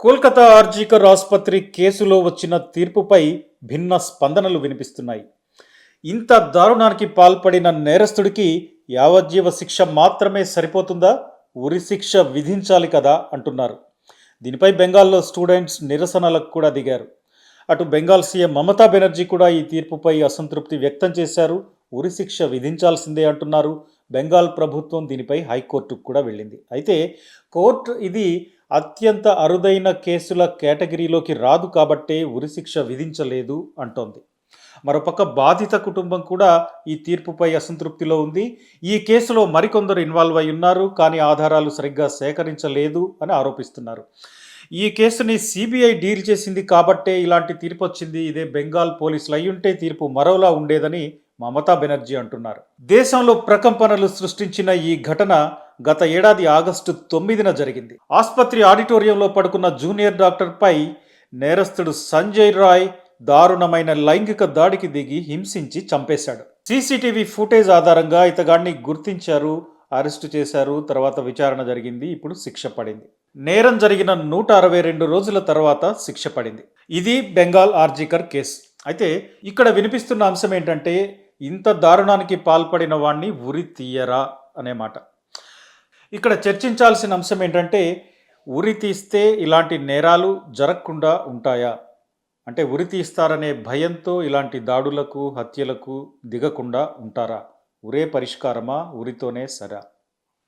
కోల్కతా ఆర్జీకర్ ఆసుపత్రి కేసులో వచ్చిన తీర్పుపై భిన్న స్పందనలు వినిపిస్తున్నాయి. ఇంత దారుణానికి పాల్పడిన నేరస్తుడికి యావజ్జీవ శిక్ష మాత్రమే సరిపోతుందా? ఉరి శిక్ష విధించాలి కదా అంటున్నారు. దీనిపై బెంగాల్లో స్టూడెంట్స్ నిరసనలకు కూడా దిగారు. అటు బెంగాల్ సీఎం మమతా బెనర్జీ కూడా ఈ తీర్పుపై అసంతృప్తి వ్యక్తం చేశారు. ఉరి శిక్ష విధించాల్సిందే అంటున్నారు. బెంగాల్ ప్రభుత్వం దీనిపై హైకోర్టుకు కూడా వెళ్ళింది. అయితే కోర్టు ఇది అత్యంత అరుదైన కేసుల కేటగిరీలోకి రాదు కాబట్టే ఉరిశిక్ష విధించలేదు అంటోంది. మరోపక్క బాధిత కుటుంబం కూడా ఈ తీర్పుపై అసంతృప్తిలో ఉంది. ఈ కేసులో మరికొందరు ఇన్వాల్వ్ అయి ఉన్నారు కానీ ఆధారాలు సరిగ్గా సేకరించలేదు అని ఆరోపిస్తున్నారు. ఈ కేసుని సిబిఐ డీల్ చేసింది కాబట్టే ఇలాంటి తీర్పు వచ్చింది. ఇదే బెంగాల్ పోలీసులు అయ్యుంటే తీర్పు మరోలా ఉండేదని మమతా బెనర్జీ అంటున్నారు. దేశంలో ప్రకంపనలు సృష్టించిన ఈ ఘటన గత ఏడాది ఆగస్టు తొమ్మిదిన జరిగింది. ఆసుపత్రి ఆడిటోరియంలో పడుకున్న జూనియర్ డాక్టర్పై నేరస్తుడు సంజయ్ రాయ్ దారుణమైన లైంగిక దాడికి దిగి హింసించి చంపేశాడు. సీసీటీవీ ఫుటేజ్ ఆధారంగా ఇతగాడిని గుర్తించారు అరెస్టు చేశారు తర్వాత విచారణ జరిగింది ఇప్పుడు శిక్ష పడింది. నేరం జరిగిన నూట అరవై రెండు రోజుల తర్వాత శిక్ష పడింది. ఇది బెంగాల్ ఆర్జికర్ కేసు. అయితే ఇక్కడ వినిపిస్తున్న అంశం ఏంటంటే ఇంత దారుణానికి పాల్పడిన వాణ్ణి ఉరి తీయరా అనే మాట. ఇక్కడ చర్చించాల్సిన అంశం ఏంటంటే ఉరి తీస్తే ఇలాంటి నేరాలు జరగకుండా ఉంటాయా? అంటే ఉరి తీస్తారనే భయంతో ఇలాంటి దాడులకు హత్యలకు దిగకుండా ఉంటారా? ఉరే పరిష్కారమా? ఉరితోనే సరా?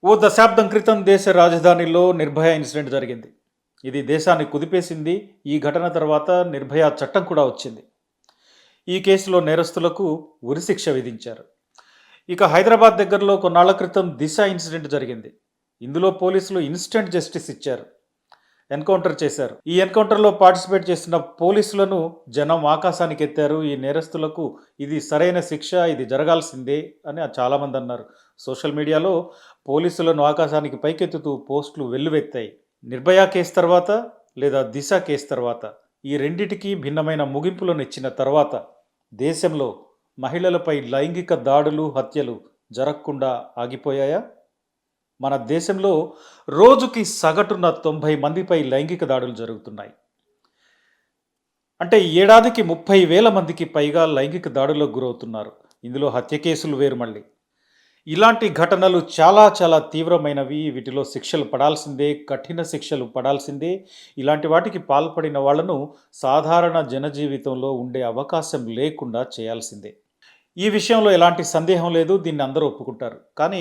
ఓ దశాబ్దం క్రితం దేశ రాజధానిలో నిర్భయ ఇన్సిడెంట్ జరిగింది. ఇది దేశాన్ని కుదిపేసింది. ఈ ఘటన తర్వాత నిర్భయ చట్టం కూడా వచ్చింది. ఈ కేసులో నేరస్తులకు ఉరిశిక్ష విధించారు. ఇక హైదరాబాద్ దగ్గరలో కొన్నాళ్ళ క్రితం దిశ ఇన్సిడెంట్ జరిగింది. ఇందులో పోలీసులు ఇన్స్టెంట్ జస్టిస్ ఇచ్చారు. ఎన్కౌంటర్ చేశారు. ఈ ఎన్కౌంటర్లో పార్టిసిపేట్ చేసిన పోలీసులను జనం ఆకాశానికి ఎత్తారు. ఈ నేరస్తులకు ఇది సరైన శిక్ష ఇది జరగాల్సిందే అని చాలామంది అన్నారు. సోషల్ మీడియాలో పోలీసులను ఆకాశానికి పైకెత్తుతూ పోస్టులు వెల్లువెత్తాయి. నిర్భయ కేసు తర్వాత లేదా దిశ కేసు తర్వాత. ఈ రెండిటికి భిన్నమైన ముగింపులను ఇచ్చిన తర్వాత దేశంలో మహిళలపై లైంగిక దాడులు హత్యలు జరగకుండా ఆగిపోయాయా? మన దేశంలో రోజుకి సగటున తొంభై మందిపై లైంగిక దాడులు జరుగుతున్నాయి. అంటే ఏడాదికి ముప్పై వేల మందికి పైగా లైంగిక దాడులకు గురవుతున్నారు. ఇందులో హత్య కేసులు వేరు మళ్ళీ. ఇలాంటి ఘటనలు చాలా చాలా తీవ్రమైనవి. వీటిలో శిక్షలు పడాల్సిందే కఠిన శిక్షలు పడాల్సిందే. ఇలాంటి వాటికి పాల్పడిన వాళ్ళను సాధారణ జనజీవితంలో ఉండే అవకాశం లేకుండా చేయాల్సిందే. ఈ విషయంలో ఎలాంటి సందేహం లేదు దీన్ని అందరూ ఒప్పుకుంటారు. కానీ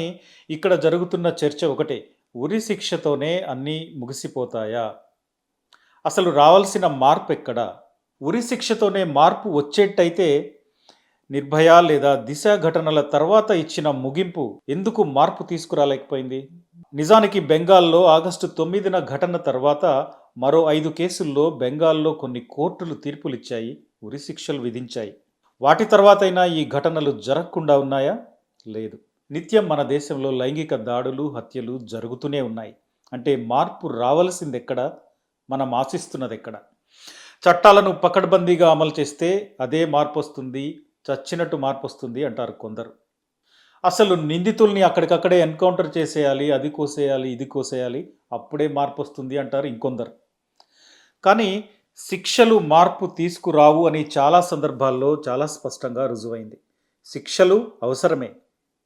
ఇక్కడ జరుగుతున్న చర్చ ఒకటే ఉరి శిక్షతోనే అన్నీ ముగిసిపోతాయా? అసలు రావాల్సిన మార్పు ఎక్కడ? ఉరి శిక్షతోనే మార్పు వచ్చేట్టయితే నిర్భయ లేదా దిశ ఘటనల తర్వాత ఇచ్చిన ముగింపు ఎందుకు మార్పు తీసుకురాలేకపోయింది? నిజానికి బెంగాల్లో ఆగస్టు తొమ్మిదిన ఘటన తర్వాత మరో ఐదు కేసుల్లో బెంగాల్లో కొన్ని కోర్టులు తీర్పులిచ్చాయి ఉరిశిక్షలు విధించాయి. వాటి తర్వాతైనా ఈ ఘటనలు జరగకుండా ఉన్నాయా? లేదు. నిత్యం మన దేశంలో లైంగిక దాడులు హత్యలు జరుగుతూనే ఉన్నాయి. అంటే మార్పు రావలసింది ఎక్కడ మనం ఆశిస్తున్నది ఎక్కడ చట్టాలను పకడ్బందీగా అమలు చేస్తే అదే మార్పు వస్తుంది చచ్చినట్టు మార్పు వస్తుంది అంటారు కొందరు. అసలు నిందితుల్ని అక్కడికక్కడే ఎన్కౌంటర్ చేసేయాలి అది కోసేయాలి ఇది కోసేయాలి అప్పుడే మార్పు వస్తుంది అంటారు ఇంకొందరు. కానీ శిక్షలు మార్పు తీసుకురావు అని చాలా సందర్భాల్లో చాలా స్పష్టంగా రుజువైంది. శిక్షలు అవసరమే.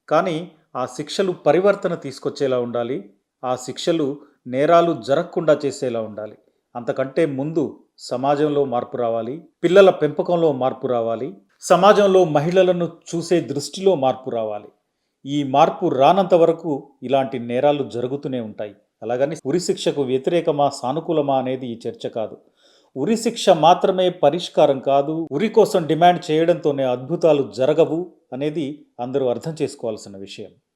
కానీ ఆ శిక్షలు పరివర్తన తీసుకొచ్చేలా ఉండాలి. ఆ శిక్షలు నేరాలు జరగకుండా చేసేలా ఉండాలి. అంతకంటే ముందు సమాజంలో మార్పు రావాలి. పిల్లల పెంపకంలో మార్పు రావాలి. సమాజంలో మహిళలను చూసే దృష్టిలో మార్పు రావాలి. ఈ మార్పు రానంత వరకు ఇలాంటి నేరాలు జరుగుతూనే ఉంటాయి. అలాగని ఉరిశిక్షకు వ్యతిరేకమా సానుకూలమా అనేది ఈ చర్చ కాదు. ఉరి శిక్ష మాత్రమే పరిష్కారం కాదు ఉరి కోసం డిమాండ్ చేయడంతోనే అద్భుతాలు జరగవు అనేది అందరూ అర్థం చేసుకోవాల్సిన విషయం.